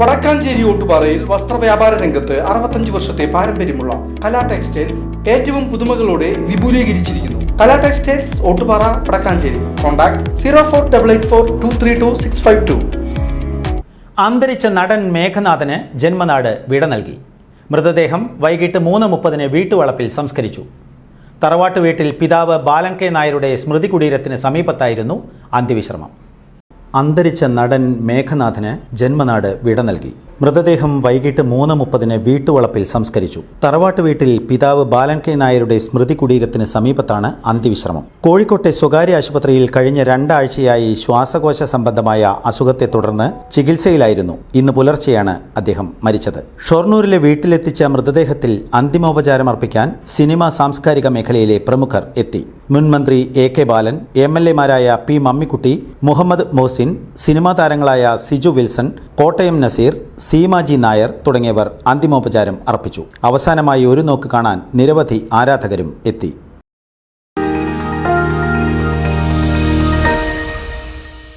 വടക്കാഞ്ചേരി ഓട്ടുപാറയിൽ വസ്ത്രവ്യാപാര രംഗത്ത് അറുപത്തഞ്ച് വർഷത്തെ പാരമ്പര്യമുള്ള കലാ ടെക്സ്റ്റൈൽസ് ഏറ്റവും പുതുമകളോടെ വിപുലീകരിച്ചിരിക്കുന്നു. Kala textiles Ottupara Vadakkanchery. Contact zero four double eight four two three two six five two. അന്തരിച്ച നടൻ മേഘനാഥന് ജന്മനാട് വിട നൽകി. മൃതദേഹം വൈകിട്ട് മൂന്ന് മുപ്പതിന് വീട്ടുവളപ്പിൽ സംസ്കരിച്ചു. തറവാട്ട് വീട്ടിൽ പിതാവ് ബാലൻ കെ നായരുടെ സ്മൃതി കുടീരത്തിന് സമീപത്തായിരുന്നു അന്ത്യവിശ്രമം. അന്തരിച്ച നടൻ മേഘനാഥന് ജന്മനാട് വിട നൽകി. മൃതദേഹം വൈകിട്ട് മൂന്ന് മുപ്പതിന് വീട്ടുവളപ്പിൽ സംസ്കരിച്ചു. തറവാട്ട് വീട്ടിൽ പിതാവ് ബാലൻ കെ നായരുടെ സ്മൃതി കുടീരത്തിന് സമീപത്താണ് അന്ത്യവിശ്രമം. കോഴിക്കോട്ടെ സ്വകാര്യ ആശുപത്രിയിൽ കഴിഞ്ഞ രണ്ടാഴ്ചയായി ശ്വാസകോശ സംബന്ധമായ അസുഖത്തെ തുടർന്ന് ചികിത്സയിലായിരുന്നു. ഇന്ന് പുലർച്ചെയാണ് അദ്ദേഹം മരിച്ചത്. ഷൊർണൂരിലെ വീട്ടിലെത്തിച്ച മൃതദേഹത്തിൽ അന്തിമോപചാരം അർപ്പിക്കാൻ സിനിമ സാംസ്കാരിക മേഖലയിലെ പ്രമുഖർ എത്തി. മുൻ മന്ത്രി A K Balan M L എമാരായ P Mammikutty Muhammad Mohsin cinema താരങ്ങളായ സിജു വിൽസൺ കോട്ടയം നസീർ സീമാജി നായർ തുടങ്ങിയവർ അന്തിമോപചാരം അർപ്പിച്ചു. അവസാനമായി ഒരു നോക്ക് കാണാൻ നിരവധി ആരാധകരും എത്തി.